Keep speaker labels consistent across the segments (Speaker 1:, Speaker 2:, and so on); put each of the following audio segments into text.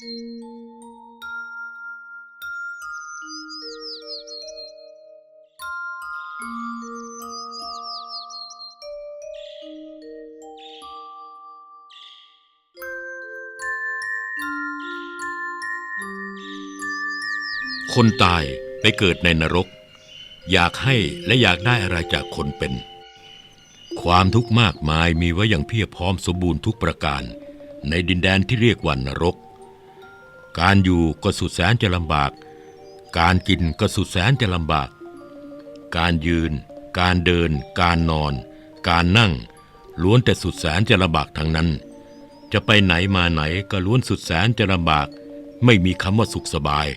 Speaker 1: คนตายไปเกิดในนรก อยากให้และอยากได้อะไรจากคนเป็น ความทุกข์มากมายมีไว้อย่างเพียบพร้อมสมบูรณ์ทุกประการ ในดินแดนที่เรียกว่านรก การอยู่ก็สุดแสนจะลำบาก การกินก็สุดแสนจะลำบาก การยืน การเดิน การนอน การนั่ง ล้วนแต่สุดแสนจะลำบากทั้งนั้น จะไปไหนมาไหนก็ล้วนสุดแสนจะลำบาก ไม่มีคำว่าสุขสบาย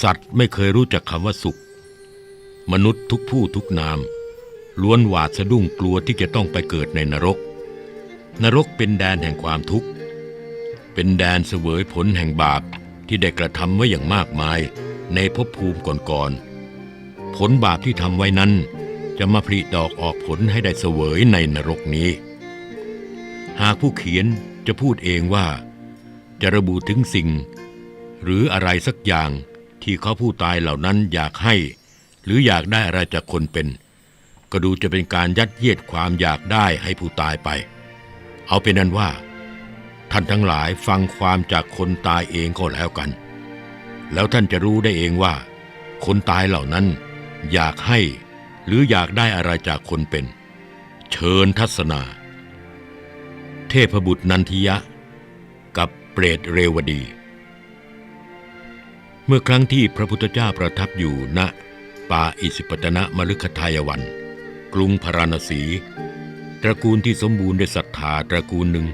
Speaker 1: สัตว์ไม่เคยรู้จักคำว่าสุข มนุษย์ทุกผู้ทุกนาม ล้วนหวาดสะดุ้งกลัวที่จะต้องไปเกิดในนรก นรกเป็นแดนแห่งความทุกข์ เป็นแดนเสวยผลแห่งบาปที่ได้กระทำไว้อย่างมากมายในภพภูมิก่อนๆ ผลบาปที่ทำไว้นั้น จะมาผลิดอกออกผลให้ได้เสวยในนรกนี้ หากผู้เขียนจะพูดเองว่า จะระบุถึงสิ่ง หรืออะไรสักอย่างที่เขาผู้ตายเหล่านั้นอยากให้ หรืออยากได้อะไรจากคนเป็น ก็ดูจะเป็นการยัดเยียดความอยากได้ให้ผู้ตายไป เอาเป็นนั้นว่า ท่านทั้งหลายฟังความจากคนตายเองก็แล้วกัน แล้วท่านจะรู้ได้เองว่า คนตายเหล่านั้นอยากให้หรืออยากได้อะไรจากคนเป็น เชิญทัศนา เทพบุตรนันทิยะ กับเปรตเรวดี เมื่อครั้งที่พระพุทธเจ้าประทับอยู่ณป่าอิสิปตนะมฤคทายวัน กรุงพาราณสี ตระกูลที่สมบูรณ์ด้วยศรัทธาตระกูลหนึ่ง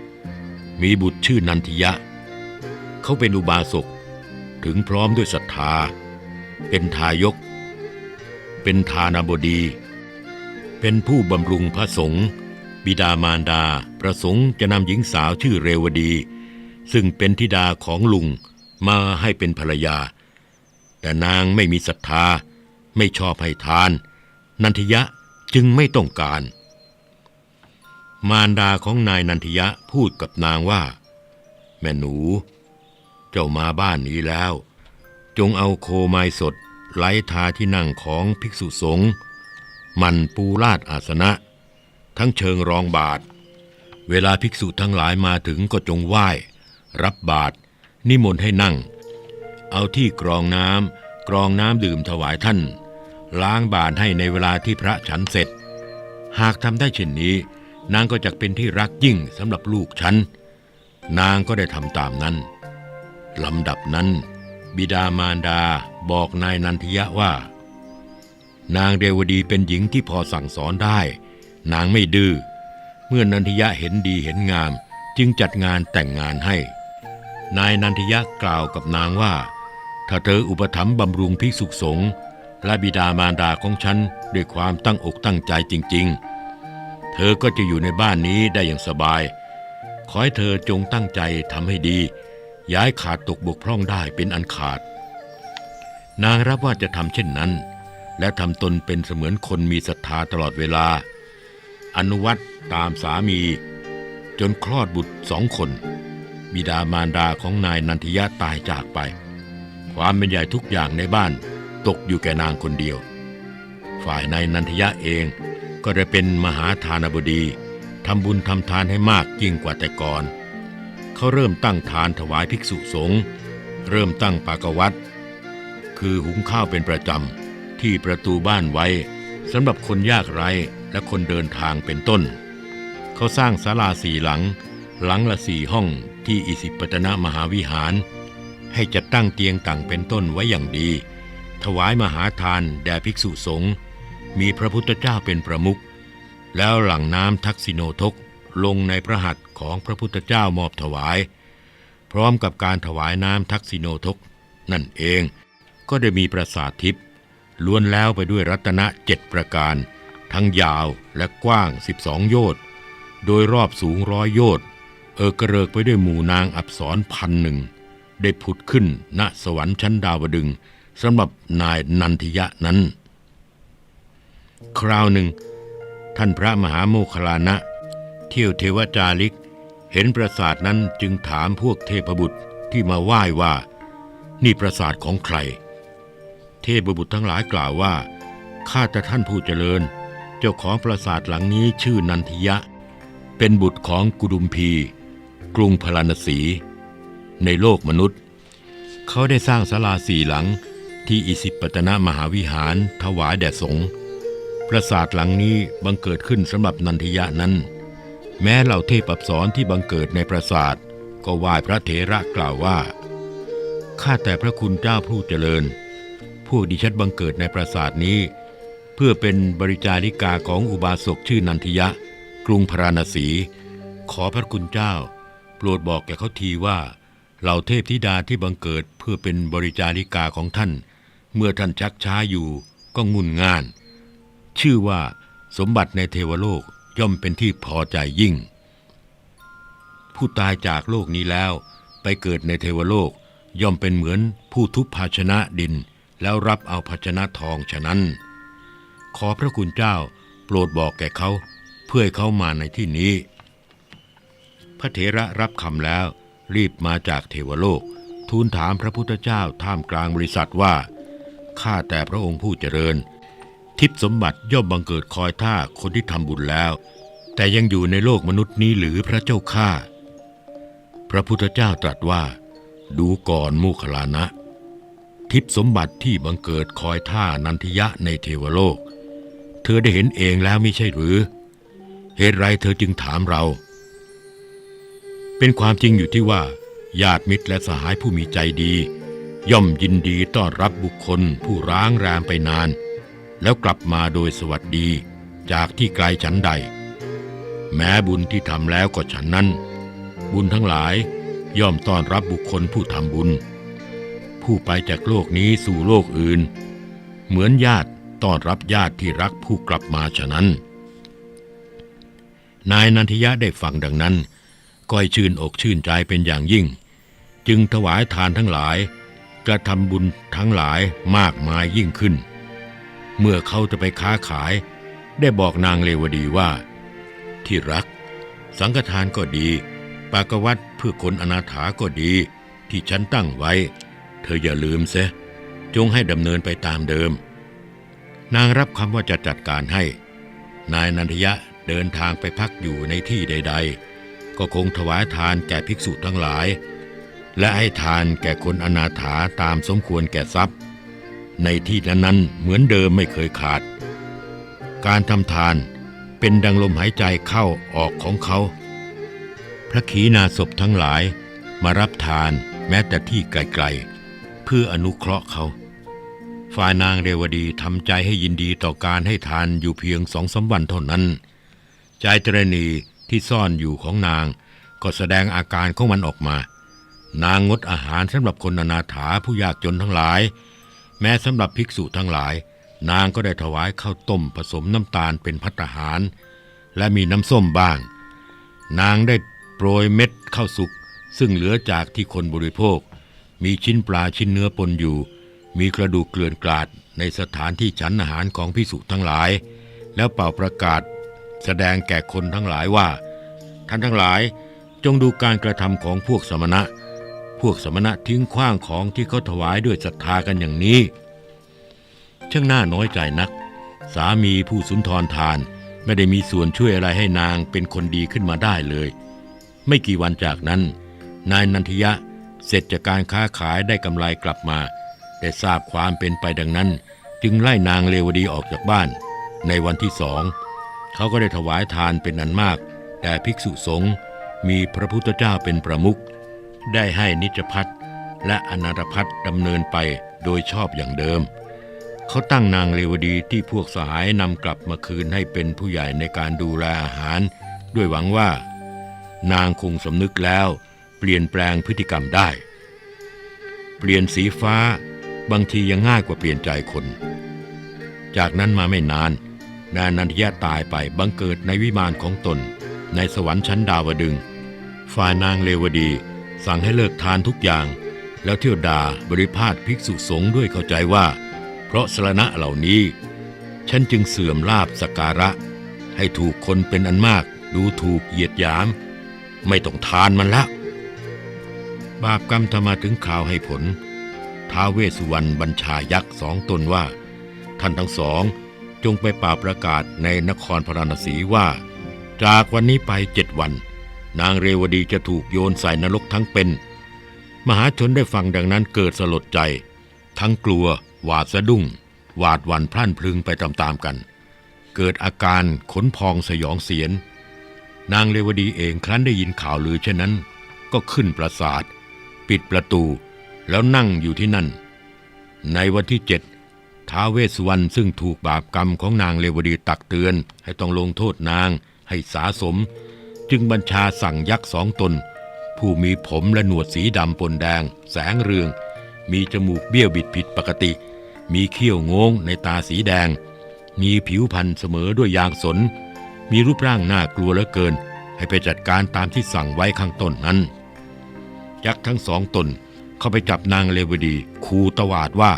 Speaker 1: มีบุตรชื่อนันทิยะ เขาเป็นอุบาสกถึงพร้อมด้วยศรัทธา เป็นทายก เป็นทานาบดี เป็นผู้บำรุงพระสงฆ์บิดามารดาประสงค์จะนำหญิงสาวชื่อเรวดี ซึ่งเป็นธิดาของลุงมาให้เป็นภรรยา แต่นางไม่มีศรัทธา ไม่ชอบให้ทาน นันทิยะจึงไม่ต้องการ มารดาของนายนันทิยะพูดกับนางว่า แม่หนู เจ้ามาบ้านนี้แล้ว จงเอาโคไม้สดไล้ทาที่นั่งของภิกษุสงฆ์มันปูลาดอาสนะ ทั้งเชิงรองบาท เวลาภิกษุทั้งหลายมาถึงก็จงไหว้ รับบาตรนิมนต์ให้นั่ง เอาที่กรองน้ำกรองน้ำดื่มถวายท่าน ล้างบาตรให้ในเวลาที่พระฉันเสร็จ หากทำได้เช่นนี้ นางก็จะเป็นที่รักยิ่งสำหรับลูกฉัน นางก็ได้ทำตามนั้นลำดับนั้น บิดามารดาบอกนายนันทยะว่า นางเรวดีเป็นหญิงที่พอสั่งสอนได้ นางไม่ดื้อเมื่อนันทยะเห็นดีเห็นงาม จึงจัดงานแต่งงานให้ นายนันทยะกล่าวกับนางว่า ถ้าเธออุปถัมภ์บำรุงภิกษุสงฆ์และบิดามารดาของฉันด้วยความตั้งอกตั้งใจจริง ๆ เธอก็จะอยู่ในบ้านนี้ได้อย่างสบาย ขอให้เธอจงตั้งใจทำให้ดี ย้ายขาดตกบกพร่องได้เป็นอันขาด นางรับว่าจะทำเช่นนั้น และทำตนเป็นเสมือนคนมีศรัทธาตลอดเวลา อนุวัตตามสามี จนคลอดบุตรสองคน บิดามารดาของนายนันทิยะตายจากไป ความเป็นใหญ่ทุกอย่างในบ้านตกอยู่แก่นางคนเดียว ฝ่ายนายนันทยะเอง ก็ได้เป็นมหาทานบดีทำบุญทำทานให้มากยิ่งกว่าแต่ก่อน เขาเริ่มตั้งทานถวายภิกษุสงฆ์เริ่มตั้งปากวัดคือหุงข้าวเป็นประจำที่ประตูบ้านไว้สำหรับคนยากไร้และคนเดินทางเป็นต้น เขาสร้างศาลาสี่หลัง หลังละสี่ห้องที่อิสิปตนมหาวิหาร ให้จัดตั้งเตียงต่างเป็นต้นไว้อย่างดี ถวายมหาทานแด่ภิกษุสงฆ์ มีพระพุทธเจ้าเป็นประมุขแล้วหลังน้ำทักษิโนทกลงในพระหัตถ์ของพระพุทธเจ้ามอบถวาย พร้อมกับการถวายน้ำทักษิโนทก นั่นเองก็ได้มีปราสาททิพย์ล้วนแล้วไปด้วยรัตนะเจ็ดประการ ทั้งยาวและกว้าง 12 โยชน์โดยรอบสูงร้อยโยชน์เออกระเริกไปด้วยหมู่นางอับสรพันหนึ่งได้ผุดขึ้นณสวรรค์ชั้นดาวดึงสำหรับนายนันทิยะนั้น คราวหนึ่ง ท่านพระมหาโมคลานะ เที่ยวเทวจาริก เห็นปราสาทนั้นจึงถามพวกเทพบุตรที่มาไหว้ว่า นี่ปราสาทของใคร เทพบุตรทั้งหลายกล่าวว่า ข้าแต่ท่านผู้เจริญ เจ้าของปราสาทหลังนี้ชื่อนันทิยะ เป็นบุตรของกุดุมพี กรุงพราณสี ในโลกมนุษย์ เขาได้สร้างศาลาสี่หลังที่อิสิปตนมหาวิหารถวายแด่สงฆ์ ปราสาทหลังนี้บังเกิดขึ้นสำหรับนันทิยะนั้น แม้เหล่าเทพอับสรที่บังเกิดในปราสาทก็ไหว้พระเถระกล่าวว่าข้าแต่พระคุณเจ้าผู้เจริญ พวกดิฉันบังเกิดในปราสาทนี้ เพื่อเป็นบริจาริกาของอุบาสกชื่อนันทิยะ กรุงพราณสี ขอพระคุณเจ้า โปรดบอกแก่เขาทีว่าเหล่าเทพธิดาที่บังเกิดเพื่อเป็นบริจาริกาของท่าน เมื่อท่านชักช้าอยู่ก็งุนง่าน ชื่อว่าสมบัติในเทวโลกย่อมเป็นที่พอใจยิ่ง ผู้ตายจากโลกนี้แล้วไปเกิดในเทวโลกย่อมเป็นเหมือนผู้ทุบภาชนะดินแล้วรับเอาภาชนะทองฉะนั้น ขอพระคุณเจ้าโปรดบอกแก่เขาเพื่อให้เขามาในที่นี้ พระเถระรับคำแล้วรีบมาจากเทวโลก ทูลถามพระพุทธเจ้าท่ามกลางบริษัทว่าข้าแต่พระองค์ผู้เจริญ ทิพย์สมบัติย่อมบังเกิดคอยท่าคนที่ทำบุญแล้ว แต่ยังอยู่ในโลกมนุษย์นี้หรือพระเจ้าข้าพระพุทธเจ้าตรัสว่า ดูก่อนมูคลานะ ทิพย์สมบัติที่บังเกิดคอยท่านันทยะในเทวโลก เธอได้เห็นเองแล้วไม่ใช่หรือ เหตุไรเธอจึงถามเรา เป็นความจริงอยู่ที่ว่า ญาติมิตรและสหายผู้มีใจดี ย่อมยินดีต้อนรับบุคคลผู้ร้างแรมไปนาน แล้วกลับมาโดยสวัสดีจากที่ไกลฉันใด แม้บุญที่ทำแล้วก็ฉันนั้น บุญทั้งหลายย่อมต้อนรับบุคคลผู้ทำบุญ ผู้ไปจากโลกนี้สู่โลกอื่น เหมือนญาติต้อนรับญาติที่รักผู้กลับมาฉะนั้น นายนันทิยะได้ฟังดังนั้นก็ชื่นอกชื่นใจเป็นอย่างยิ่ง จึงถวายทานทั้งหลายกระทำบุญทั้งหลายมากมายยิ่งขึ้น เมื่อเขาจะไปค้าขาย ได้บอกนางเลวดีว่า ที่รัก สังฆทานก็ดี ปากวัดเพื่อคนอนาถาก็ดี ที่ฉันตั้งไว้ เธออย่าลืมเสจงให้ดำเนินไปตามเดิม นางรับคำว่าจะจัดการให้ นายนันทยะเดินทางไปพักอยู่ในที่ใด ๆ ก็คงถวายทานแก่ภิกษุทั้งหลาย และให้ทานแก่คนอนาถาตามสมควรแก่ทรัพย์ ในที่นั้นๆเหมือนเดิมไม่เคยขาด การทำทานเป็นดังลมหายใจเข้าออกของเขา พระขีณาสพทั้งหลายมารับทานแม้แต่ที่ไกลๆ เพื่ออนุเคราะห์เขา ฝ่ายนางเรวดีทำใจให้ยินดีต่อการให้ทานอยู่เพียงสองสามวันเท่านั้น ใจตรณีที่ซ่อนอยู่ของนางก็แสดงอาการของมันออกมา นางงดอาหารสำหรับคนอนาถาผู้ยากจนทั้งหลาย แม้สำหรับภิกษุทั้งหลาย นางก็ได้ถวายข้าวต้มผสมน้ำตาลเป็นพัตตาหาร และมีน้ำส้มบ้าง นางได้โปรยเม็ดข้าวสุก ซึ่งเหลือจากที่คนบริโภค มีชิ้นปลาชิ้นเนื้อปนอยู่ มีกระดูกเกลื่อนกลาดในสถานที่ฉันอาหารของพิสุทั้งหลาย แล้วเป่าประกาศ แสดงแก่คนทั้งหลายว่า ท่านทั้งหลายจงดูการกระทำของพวกสมณะ พวกสมณะทิ้งขว้างของที่เขาถวายด้วยศรัทธากันอย่างนี้ช่างน่าน้อยใจนัก สามีผู้สุนทรทานไม่ได้มีส่วนช่วยอะไรให้นางเป็นคนดีขึ้นมาได้เลย ไม่กี่วันจากนั้น นายนันทยะเสร็จจากการค้าขายได้กำไรกลับมาได้ทราบความเป็นไปดังนั้น จึงไล่นางเลวดีออกจากบ้าน ในวันที่สองเขาก็ได้ถวายทานเป็นอันมาก แต่ภิกษุสงฆ์มีพระพุทธเจ้าเป็นประมุข ได้ให้นิจพัทและอนาถพัทดำเนินไปโดยชอบอย่างเดิม เขาตั้งนางเลวดีที่พวกสหายนำกลับมาคืนให้เป็นผู้ใหญ่ในการดูแลอาหาร ด้วยหวังว่า นางคงสำนึกแล้ว เปลี่ยนแปลงพฤติกรรมได้ เปลี่ยนสีฟ้าบางทียังง่ายกว่าเปลี่ยนใจคน จากนั้นมาไม่นาน นายนันทยะตายไปบังเกิดในวิมานของตน ในสวรรค์ชั้นดาวดึง ฝ่ายนางเลวดี สั่งให้เลิกทานทุกอย่าง แล้วเที่ยวด่าบริพาทภิกษุสงฆ์ด้วยเข้าใจว่า เพราะสรณะเหล่านี้ ฉันจึงเสื่อมลาบสการะ ให้ถูกคนเป็นอันมาก ดูถูกเหยียดหยาม ไม่ต้องทานมันละบาปกรรมทำมาถึงข่าวให้ผล ท้าเวสสุวรรณบัญชายักษ์สองตนว่า ท่านทั้งสองจงไปป่าประกาศในนครพราณสีว่า จากวันนี้ไปเจ็ดวัน นางเรวดีจะถูกโยนใส่นรกทั้งเป็น มหาชนได้ฟังดังนั้นเกิดสลดใจ ทั้งกลัว หวาดสะดุ้ง หวาดหวั่นพรั่นพรึงไปตามๆกัน เกิดอาการขนพองสยองเสียน นางเรวดีเองครั้นได้ยินข่าวลือเช่นนั้น ก็ขึ้นปราสาท ปิดประตู แล้วนั่งอยู่ที่นั่น ในวันที่เจ็ดท้าเวสวรรณซึ่งถูกบาปกรรมของนางเรวดีตักเตือน ให้ต้องลงโทษนางให้สาสม จึงบัญชาสั่งยักษ์สองตน ผู้มีผมและหนวดสีดำปนแดง แสงเรือง มีจมูกเบี้ยวบิดผิดปกติ มีเขี้ยวงงในตาสีแดง มีผิวพรรณเสมอด้วยยางสน มีรูปร่างน่ากลัวเหลือเกิน ให้ไปจัดการตามที่สั่งไว้ข้างต้นนั้น ยักษ์ทั้งสองตนเข้าไปจับนางเลวดีคูตวาดว่า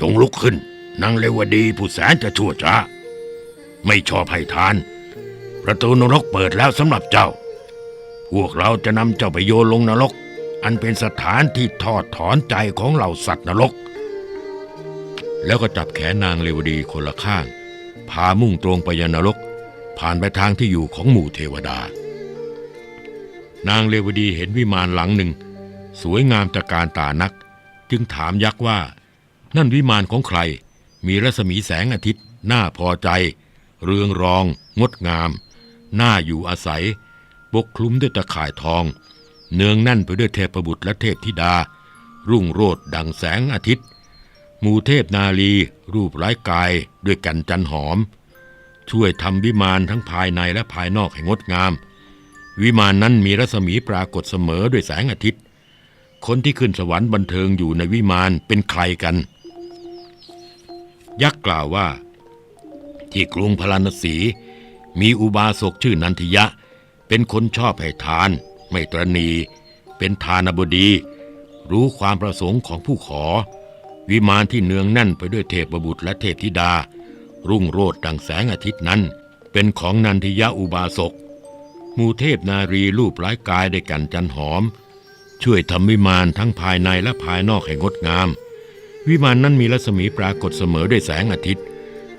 Speaker 1: จงลุกขึ้นนางเลวดีผู้แสนจะชั่วช้าไม่ชอบให้ทาน ประตูนรกเปิดแล้วสำหรับเจ้า พวกเราจะนำเจ้าไปโยนลงนรก อันเป็นสถานที่ทอดถอนใจของเหล่าสัตว์นรก แล้วก็จับแขนนางเลวดีคนละข้าง พามุ่งตรงไปยังนรก ผ่านไปทางที่อยู่ของหมู่เทวดา นางเลวดีเห็นวิมานหลังหนึ่ง สวยงามตระการตานัก จึงถามยักษ์ว่า นั่นวิมานของใคร มีรัศมีแสงอาทิตย์น่าพอใจ เรืองรอง งดงาม หน่าอยู่อาศัยปกคลุมด้วยตะข่ายทอง เนืองแน่นไปด้วยเทพบุตรและเทพธิดา รุ่งโรจน์ดังแสงอาทิตย์ มูเทพนาลี รูปร้ายกายด้วยกันจันหอม ช่วยทำวิมานทั้งภายในและภายนอกให้งดงาม วิมานนั้นมีรัศมีปรากฏเสมอด้วยแสงอาทิตย์ คนที่ขึ้นสวรรค์บันเทิงอยู่ในวิมานเป็นใครกัน ยักษ์กล่าวว่า ที่กรุงพาราณสี มีอุบาสกชื่อนันทิยะ เป็นคนชอบให้ทาน ไม่ตรณี เป็นทานบดี รู้ความประสงค์ของผู้ขอ วิมานที่เนืองแน่นไปด้วยเทพบุตรและเทพธิดา รุ่งโรจน์ดังแสงอาทิตย์นั้น เป็นของนันทิยะอุบาสกมูเทพนารีรูปร้ายกายได้กันจันหอม ช่วยทำวิมานทั้งภายในและภายนอกให้งดงาม วิมานนั้นมีรัศมีปรากฏเสมอด้วยแสงอาทิตย์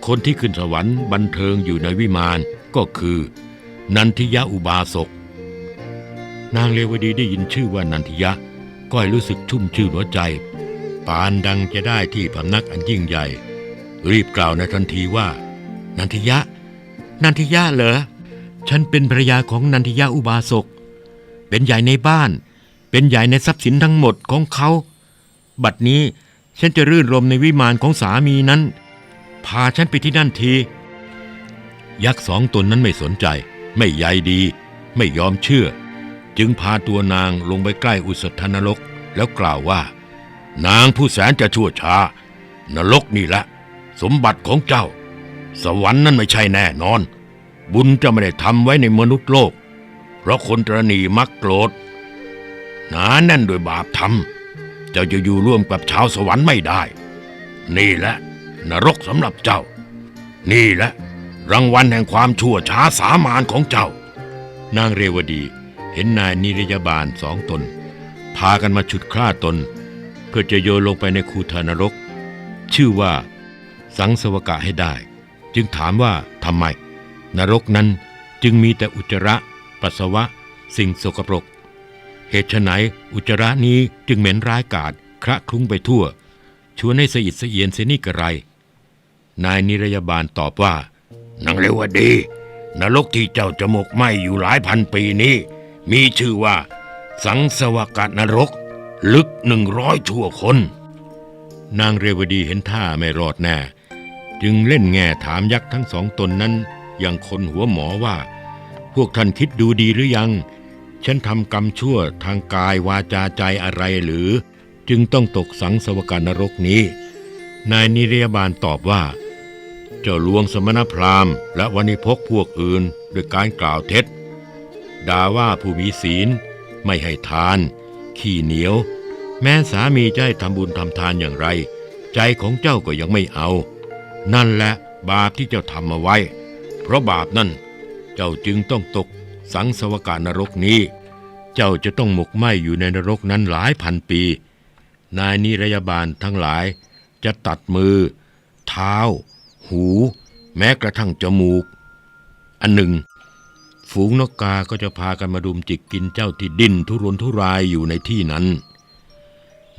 Speaker 1: คนที่ขึ้นสวรรค์บันเทิงอยู่ในวิมาน ก็คือ นันทิยะอุบาสก นางเลวดีได้ยินชื่อว่านันทิยะก็ให้รู้สึกชุ่มชื่นหัวใจ ปานดังจะได้ที่พำนักอันยิ่งใหญ่ รีบกล่าวในทันทีว่า นันทิยะ นันทิยะเหรอ ฉันเป็นภรรยาของนันทิยะอุบาสก เป็นใหญ่ในบ้าน เป็นใหญ่ในทรัพย์สินทั้งหมดของเขา บัดนี้ฉันจะรื่นรมในวิมานของสามีนั้น พาฉันไปที่นั่นที ยักษ์สองตนนั้นไม่สนใจ ไม่ใยดี ไม่ยอมเชื่อ จึงพาตัวนางลงไปใกล้อุสธนรกแล้วกล่าวว่า นางผู้แสนจะชั่วช้า นรกนี่แหละสมบัติของเจ้า สวรรค์นั้นไม่ใช่แน่นอน บุญจะไม่ได้ทำไว้ในมนุษย์โลก เพราะคนตรณีมักโกรธหนาแน่นด้วยบาปธรรมเจ้าจะอยู่ร่วมกับชาวสวรรค์ไม่ได้ นี่แหละนรกสำหรับเจ้า นี่แหละ รางวัลแห่งความชั่วช้าสามานของเจ้า นางเรวดีเห็นนายนิรยาบาลสองตน พากันมาฉุดคร่าตน เพื่อจะโยนลงไปในคูธานรก ชื่อว่า สังสวกะให้ได้ จึงถามว่าทำไม นรกนั้นจึงมีแต่อุจจาระ ปัสสาวะ สิ่งสกปรก เหตุไฉนอุจจาระนี้จึงเหม็นร้ายกาจคระคลุ้งไปทั่ว ชวนให้สะอิดสะเอียนเสนี่กระไร นายนิรยาบาลตอบว่า นางเรวดี นรกที่เจ้าจมกไหมอยู่หลายพันปีนี้ มีชื่อว่า สังสวกะนรก ลึกหนึ่งร้อยชั่วคน นางเรวดีเห็นท่าไม่รอดแน่ จึงเล่นแง่ถามยักษ์ทั้งสองตนนั้น อย่างคนหัวหมอว่า พวกท่านคิดดูดีหรือยัง ฉันทำกรรมชั่วทางกายวาจาใจอะไรหรือ จึงต้องตกสังสวกานรกนี้ นายนิรยาบาลตอบว่า เจ้าลวงสมณพราหมณ์และวันิพกพวกอื่นด้วยการกล่าวเท็จด่าว่าผู้มีศีล ไม่ให้ทาน ขี้เหนียว แม้สามีจะให้ทำบุญทำทานอย่างไร ใจของเจ้าก็ยังไม่เอา นั่นแหละบาปที่เจ้าทำมาไว้ เพราะบาปนั่น เจ้าจึงต้องตกสังสวการนรกนี้ เจ้าจะต้องหมกไหมอยู่ในนรกนั้นหลายพันปี นายนิรยาบาลทั้งหลายจะตัดมือ เท้า หู แม้กระทั่งจมูก อันหนึ่ง ฝูงนกกาก็จะพากันมาดุมจิกกินเจ้าที่ดิ้นทุรนทุรายอยู่ในที่นั้น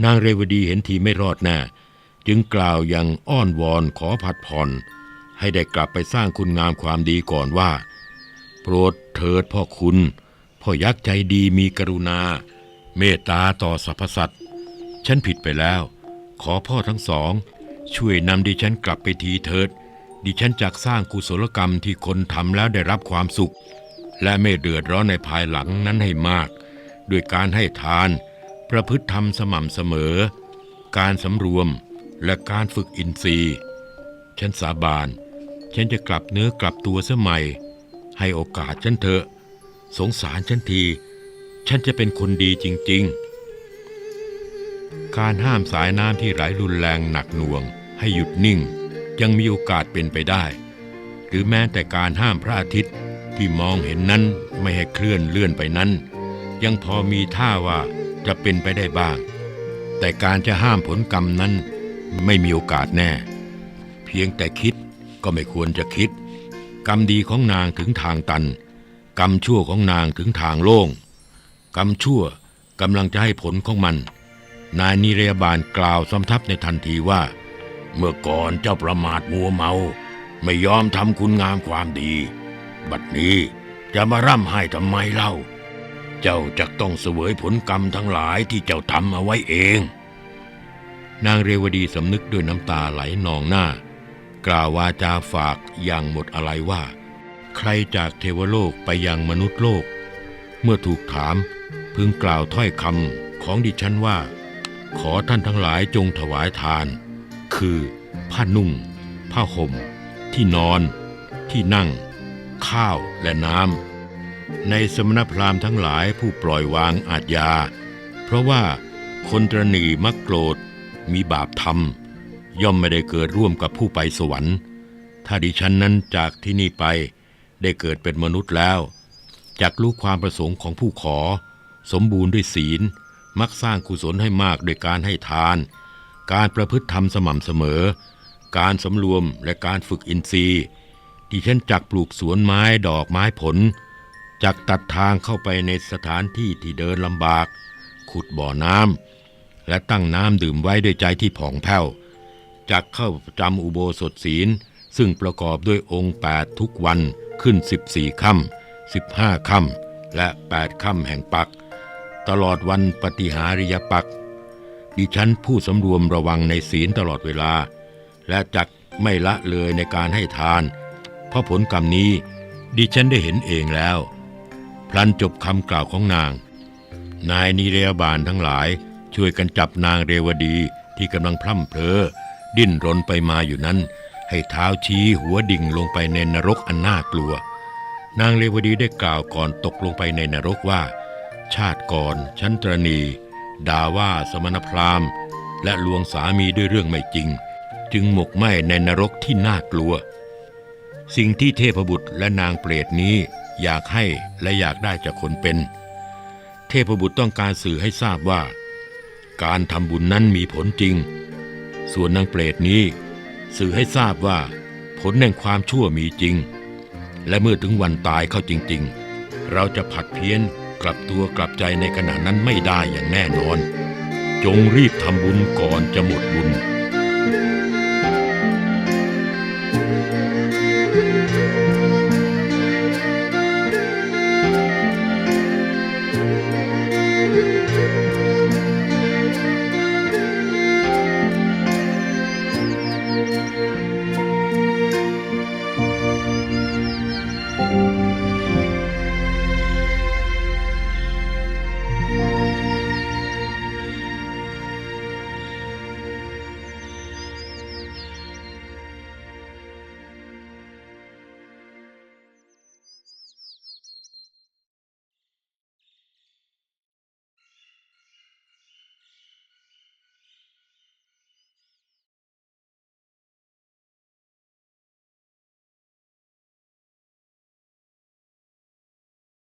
Speaker 1: นางเรวดีเห็นทีไม่รอดแน่จึงกล่าวอย่างอ้อนวอนขอผัดผ่อน ให้ได้กลับไปสร้างคุณงามความดีก่อนว่า โปรดเถิดพ่อคุณ พ่อยักษ์ใจดีมีกรุณา เมตตาต่อสรรพสัตว์ฉันผิดไปแล้ว ขอพ่อทั้งสอง ช่วยนำดิฉันกลับไปทีเถิด ดิฉันจักสร้างกุศลกรรมที่คนทำแล้วได้รับความสุข และไม่เดือดร้อนในภายหลังนั้นให้มาก ด้วยการให้ทาน ประพฤติธรรมสม่ำเสมอ การสำรวมและการฝึกอินทรีย์ ฉันสาบาน ฉันจะกลับเนื้อกลับตัวเสียใหม่ให้โอกาสฉันเถอะ สงสารฉันที ฉันจะเป็นคนดีจริง ๆ การห้ามสายน้ำที่ไหลรุนแรงหนักหน่วงให้หยุดนิ่ง ยังมีโอกาสเป็นไปได้ หรือแม้แต่การห้ามพระอาทิตย์ที่มองเห็นนั้นไม่ให้เคลื่อนเลื่อนไปนั้น ยังพอมีท่าว่าจะเป็นไปได้บ้าง แต่การจะห้ามผลกรรมนั้นไม่มีโอกาสแน่ เพียงแต่คิดก็ไม่ควรจะคิด กรรมดีของนางถึงทางตัน กรรมชั่วของนางถึงทางโล่ง กรรมชั่วกำลังจะให้ผลของมัน นายนิเรยบาลกล่าวสำทับในทันทีว่า เมื่อก่อนเจ้าประมาทมัวเมา ไม่ยอมทำคุณงามความดี บัดนี้จะมาร่ำไห้ทำไมเล่า เจ้าจะต้องเสวยผลกรรมทั้งหลายที่เจ้าทำเอาไว้เอง นางเรวดีสำนึกด้วยน้ำตาไหลนองหน้า กล่าววาจาฝากอย่างหมดอะไรว่า ใครจากเทวโลกไปยังมนุษย์โลก เมื่อถูกถาม พึงกล่าวถ้อยคำของดิฉันว่า ขอท่านทั้งหลายจงถวายทาน คือผ้านุ่ง ผ้าห่ม ที่นอน ที่นั่ง ข้าวและน้ำ ในสมณพราหมณ์ทั้งหลายผู้ปล่อยวางอาทยา เพราะว่าคนตรณีมักโกรธ มีบาปทำย่อมไม่ได้เกิดร่วมกับผู้ไปสวรรค์ ถ้าดิฉันนั้นจากที่นี่ไปได้เกิดเป็นมนุษย์แล้วจักรู้ความประสงค์ของผู้ขอ สมบูรณ์ด้วยศีล มักสร้างกุศลให้มากโดยการให้ทาน การประพฤติธรรมสม่ำเสมอ การสำรวมและการฝึกอินทรีย์ดิฉันจักปลูกสวนไม้ดอกไม้ผล จักตัดทางเข้าไปในสถานที่ที่เดินลำบาก ขุดบ่อน้ำและตั้งน้ำดื่มไว้ด้วยใจที่ผ่องแผ้ว จักเข้าประจำอุโบสถศีล ซึ่งประกอบด้วยองค์ 8 ทุกวันขึ้น 14ค่ำ15ค่ำและ 8ค่ำแห่งปัก ตลอดวันปฏิหาริยปัก ดิฉันผู้สำรวมระวังในศีลตลอดเวลา และจักไม่ละเลยในการให้ทาน เพราะผลกรรมนี้ดิฉันได้เห็นเองแล้ว พลันจบคำกล่าวของนาง นายนิเรยบาลทั้งหลายช่วยกันจับนางเรวดีที่กำลังพร่ำเพลอดิ้นรนไปมาอยู่นั้น ให้เท้าชี้หัวดิ่งลงไปในนรกอันน่ากลัว นางเรวดีได้กล่าวก่อนตกลงไปในนรกว่า ชาติก่อนฉันตรณี ด่าว่าสมณพราหมณ์ และลวงสามีด้วยเรื่องไม่จริง จึงหมกไหม้ในนรกที่น่ากลัว สิ่งที่เทพบุตรและนางเปรตนี้อยากให้และอยากได้จากคนเป็น เทพบุตรต้องการสื่อให้ทราบว่า การทำบุญนั้นมีผลจริง ส่วนนางเปรตนี้ สื่อให้ทราบว่า ผลแห่งความชั่วมีจริง และเมื่อถึงวันตายเข้าจริง ๆ เราจะผัดเพี้ยน กลับตัวกลับใจในขณะนั้นไม่ได้อย่างแน่นอน จงรีบทำบุญก่อนจะหมดบุญ